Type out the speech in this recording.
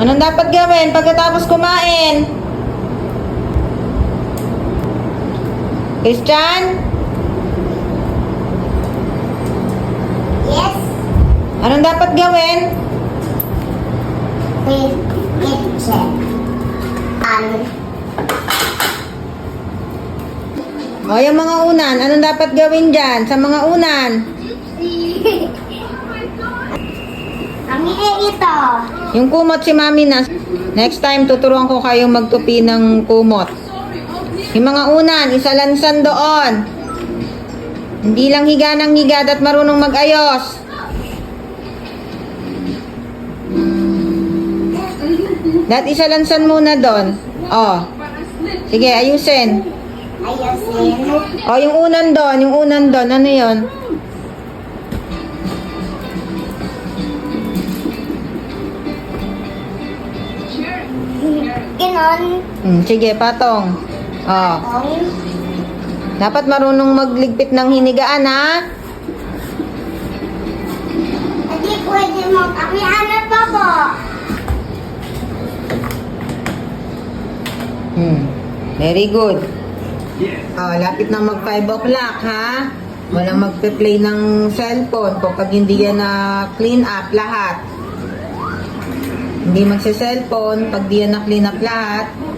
Anong dapat gawin pagkatapos kumain? Christian? Yes. Anong dapat gawin? With kitchen. Um, O, yung mga unan. Anong dapat gawin dyan sa mga unan? Yung kumot si mami na. Next time, tuturuan ko kayo magtupi ng kumot. Yung mga unan, isalansan doon. Hindi lang higa ng higa at marunong mag-ayos. Dat isalansan muna doon. Oh. Sige, ayusin. Ayusin. Oh, yung unan doon, yung unan doon. Ano yon? Ganon. Hmm, sige, patong. Oh. Dapat marunong magligpit ng hinigaan, ha? hindi pwede mo kami ano pa po. Hmm. Very good. Oh, lapit na mag 5 o'clock, ha? Walang magpe-play ng cellphone kapag hindi yan na clean up lahat. Hindi magse-cellphone pag di up lahat.